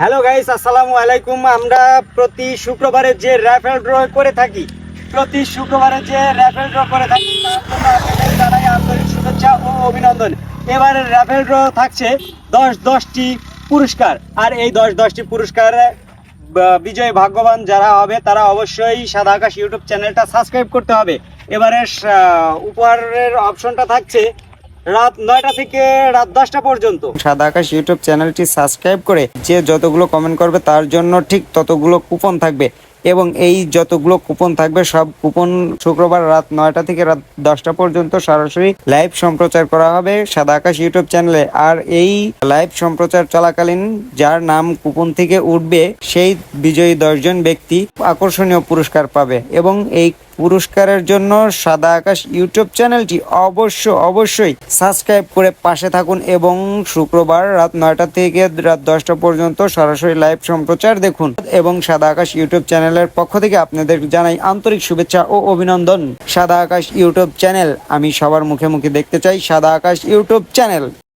Hello guys আসসালামু আলাইকুম। আমরা প্রতি শুক্রবারে যে র্যাফেল ড্র করে থাকি, প্রতি শুক্রবারে যে র্যাফেল ড্র করে থাকি জানাই আন্তরিক শুভেচ্ছা ও অভিনন্দন। এবারে র্যাফেল ড্র থাকছে দশ দশটি পুরস্কার। আর এই দশ দশটি পুরস্কার বিজয়ী ভাগ্যবান যারা হবে, তারা অবশ্যই সাদা আকাশ ইউটিউব চ্যানেলটা সাবস্ক্রাইব করতে হবে। এবারে উপহারের অপশনটা থাকছে রাত নয়টা থেকে রাত দশটা পর্যন্ত। সাদা আকাশ ইউটিউব চ্যানেলটি সাবস্ক্রাইব করে যে যতগুলো কমেন্ট করবে তার জন্য ঠিক ততগুলো কুপন থাকবে। এবং এই যতগুলো কুপন থাকবে, সব কুপন শুক্রবার রাত নয়টা থেকে রাত দশটা পর্যন্ত সরাসরি লাইভ সম্প্রচার করা হবে সাদা আকাশ ইউটিউব চ্যানেলে। আর এই লাইভ সম্প্রচার চলাকালীন যার নাম কুপন থেকে উঠবে, সেই বিজয়ী দশজন ব্যক্তি আকর্ষণীয় পুরস্কার পাবে। এবং এই পুরস্কারের জন্য সাদা আকাশ ইউটিউব চ্যানেলটি অবশ্য, অবশ্যই সাবস্ক্রাইব করে পাশে থাকুন এবং শুক্রবার রাত নয়টা থেকে রাত দশটা পর্যন্ত সরাসরি লাইভ সম্প্রচার দেখুন। এবং সাদা আকাশ ইউটিউব চ্যানেলের পক্ষ থেকে আপনাদের জানাই আন্তরিক শুভেচ্ছা ও অভিনন্দন। সাদা আকাশ ইউটিউব চ্যানেল। আমি সবার মুখে মুখে দেখতে চাই সাদা আকাশ ইউটিউব চ্যানেল।